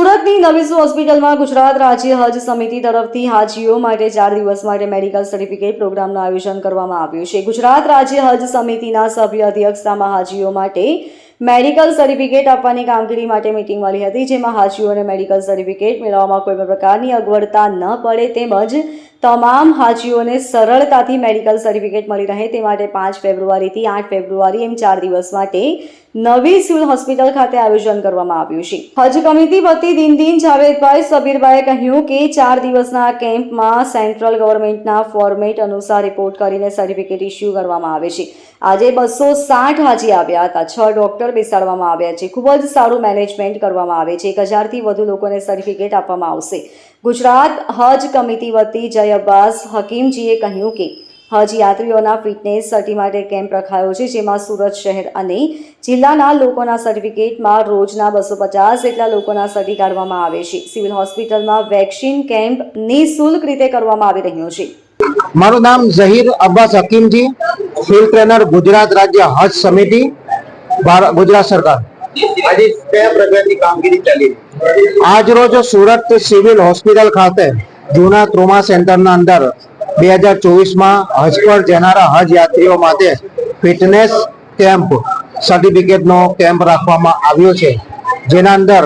સુરતની નવીસુ હોસ્પિટલમાં ગુજરાત રાજ્ય હજ સમિતિ તરફથી હાજીઓ માટે ચાર દિવસ માટે મેડિકલ સર્ટિફિકેટ પ્રોગ્રામનું આયોજન કરવામાં આવ્યું છે. ગુજરાત રાજ્ય હજ સમિતિના સભ્ય અધ્યક્ષતામાં હાજીઓ માટે મેડિકલ સર્ટિફિકેટ આપવાની કામગીરી માટે મિટિંગ મળી હતી, જેમાં હાજીઓને મેડિકલ સર્ટિફિકેટ મેળવવામાં કોઈ પ્રકારની અગવડતા ન પડે તેમજ તમામ હાજીઓને સરળતાથી મેડિકલ સર્ટિફિકેટ મળી રહે તે માટે પાંચ ફેબ્રુઆરીથી આઠ ફેબ્રુઆરી એમ ચાર દિવસ માટે નવી સિવિલ હોસ્પિટલ ખાતે આયોજન કરવામાં આવ્યું છે. હજ કમિટી વતી દિનદીન જાવેદભાઈ સબીરભાઈએ કહ્યું કે ચાર દિવસના કેમ્પમાં સેન્ટ્રલ ગવર્મેન્ટના ફોર્મેટ અનુસાર રિપોર્ટ કરીને સર્ટિફિકેટ ઇસ્યુ કરવામાં આવે છે. આજે બસો સાઠ હાજી આવ્યા હતા. છ ડોક્ટર બેસાડવામાં આવ્યા છે. ખૂબ જ સારું મેનેજમેન્ટ કરવામાં આવે છે. એક હજારથી વધુ લોકોને સર્ટિફિકેટ આપવામાં આવશે. ગુજરાત હજ કમિટી વતી જય અબ્બાસ હકીમજીએ કહ્યું કે હજ યાત્રીઓના ફિટનેસ સર્ટી માટે કેમ્પ રખાયો છે જેમાં સુરત શહેર અને જિલ્લાના લોકોના સર્ટિફિકેટમાં રોજના બસો પચાસ જેટલા લોકોના સર્ટી કાઢવામાં આવે છે. સિવિલ હોસ્પિટલમાં વેક્સિન કેમ્પ નિઃશુલ્ક રીતે કરવામાં આવી રહ્યો છે. મારું નામ ઝહીર અબ્બાસ હકીમજી ફિલ્ડ ટ્રેનર ગુજરાત રાજ્ય હજ સમિતિ ગુજરાત સરકાર. આજે કયા પ્રકારની કામગીરી ચાલી આજ રોજ સુરત સિવિલ હોસ્પિટલ ખાતે જૂના ટ્રોમા સેન્ટરના અંદર બે હજાર ચોવીસમાં હજ પર જનારા હજ યાત્રીઓ માટે ફિટનેસ કેમ્પ સર્ટિફિકેટનો કેમ્પ રાખવામાં આવ્યો છે. જેના અંદર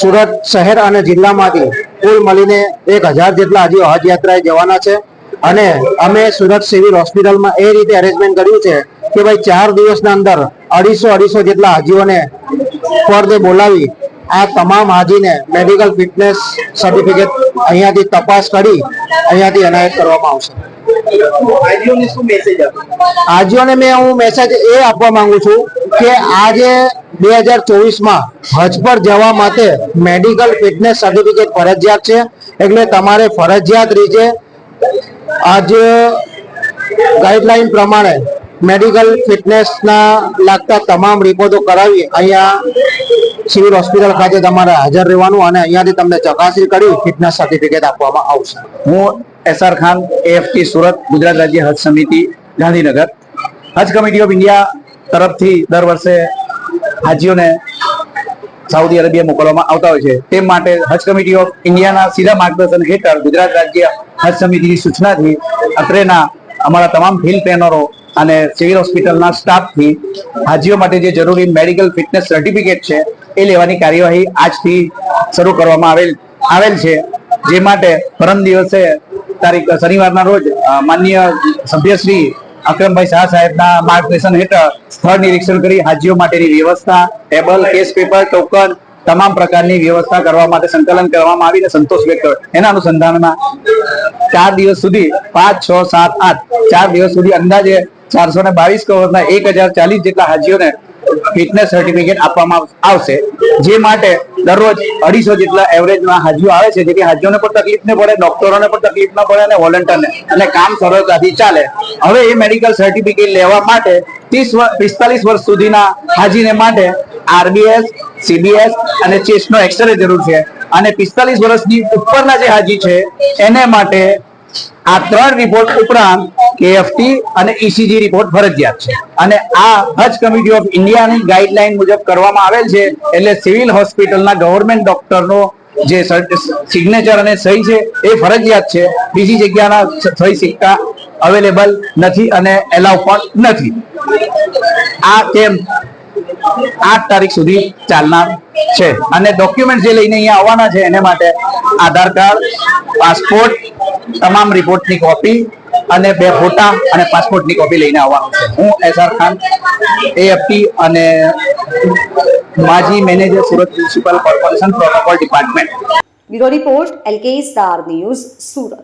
સુરત શહેર અને જિલ્લામાંથી કુલ મળીને એક હજાર જેટલા હજી હજ યાત્રાએ જવાના છે. અને અમે સુરત સિવિલ હોસ્પિટલમાં એ રીતે અરેન્જમેન્ટ કર્યું છે કે ભાઈ ચાર દિવસના અંદર અઢીસો અઢીસો જેટલા હાજીઓને ફરતે બોલાવી આ તમામ હાજીને મેડિકલ ફિટનેસ સર્ટિફિકેટ અહીંયાથી તપાસ કરી અહીંયાથી એનાયત કરવામાં આવશે. આજીઓને મેં હું મેસેજ એ આપવા માંગુ છું કે આજે બે હજાર ચોવીસમાં હજ પર જવા માટે મેડિકલ ફિટનેસ સર્ટિફિકેટ ફરજિયાત છે. એટલે તમારે ફરજિયાત રીતે આજ ગાઈડલાઈન પ્રમાણે મેડિકલ ફિટનેસના લાગતા તમામ રિપોર્ટો કરાવી અહીંયા સિવિલ હોસ્પિટલ ખાતે તમારે હાજર રહેવાનું અને અહીંયાથી તમને ચકાસણી કરી ફિટનેસ સર્ટિફિકેટ આપવામાં આવશે. હું એસઆર ખાન એએફટી સુરત, ગુજરાત રાજ્ય હજ સમિતિ, ગાંધીનગર. હજ કમિટી ઓફ ઇન્ડિયા તરફથી દર વર્ષે હાજીઓને સાઉદી અરેબિયા મોકલવામાં આવતા હોય છે. તે માટે હજ કમિટી ઓફ ઇન્ડિયાના સીધા માર્ગદર્શન હેઠળ ગુજરાત રાજ્ય હજ સમિતિની સૂચનાથી અત્રેના અમારા તમામ ફિલ્ડ ટ્રેનરો અને સિવિલ હોસ્પિટલના સ્ટાફથી હાજીઓ માટે જે જરૂરી મેડિકલ ફિટનેસ સર્ટિફિકેટ છે, એ લેવાની કાર્યવાહી આજથી શરૂ કરવામાં આવેલ આવેલ છે જે માટે પરમ દિવસે તારીખ, શનિવારના રોજ માન્ય સભ્યશ્રી અક્રમભાઈ શાહ સાહેબના માર્ગદર્શન હેઠળ સ્થળ નિરીક્ષણ કરી હાજીઓ માટેની વ્યવસ્થા, ટેબલ, કેસ પેપર, ટોકન તમામ પ્રકારની વ્યવસ્થા કરવા માટે સંકલન કરવામાં આવીને સંતોષ વ્યક્ત કર્યો. એના અનુસંધાનમાં ચાર દિવસ સુધી પાંચ, છ, સાત, આઠ, ચાર દિવસ સુધી અંદાજે ચારસો ને બાવીસ કરોડના એક હજાર ચાલીસ જેટલા હાજીઓને ફિટનેસ સર્ટિફિકેટ આપવામાં આવશે. જે માટે દરરોજ અઢીસો જેટલા એવરેજમાં હાજીઓ આવે છે. જેથી હાજીઓને પણ તકલીફ ન પડે, ડોક્ટરોને પણ તકલીફ ન પડે અને વોલન્ટિયરને અને કામ સરળતાથી ચાલે. હવે એ મેડિકલ સર્ટિફિકેટ લેવા માટે ત્રીસ પિસ્તાલીસ વર્ષ સુધીના હાજીને માટે આરબીએસ, સીબીએસ અને ચેસ્ટનો એક્સરે જરૂર છે. અને પિસ્તાલીસ વર્ષની ઉપરના જે હાજી છે, એને માટે આ ત્રણ રિપોર્ટ ઉપરાંત કેએફટી અને ઈસીજી રિપોર્ટ ફરજિયાત છે. અને આ હજ કમિટી ઓફ ઇન્ડિયાની ગાઈડલાઈન મુજબ કરવામાં આવેલ છે, એટલે સિવિલ હોસ્પિટલના ગવર્મેન્ટ ડોક્ટરનો જે સિગ્નેચર અને સહી છે, એ ફરજિયાત છે. બીજી જગ્યાના સહી સિક્કા અવેલેબલ નથી અને એલાવ પણ નથી. આ કેમ્પ આઠ તારીખ સુધી ચાલનાર છે. અને ડોક્યુમેન્ટ જે લઈને અહીંયા આવવાના છે, એને માટે આધાર કાર્ડ, પાસપોર્ટ, તમામ રિપોર્ટની કોપી અને બે ફોટા અને પાસપોર્ટની કોપી લઈને આવવાનું છે. હું એસઆર ખાન એએફટી અને માજી manager Surat municipal corporation protocol department. Bureau report LK star news Surat.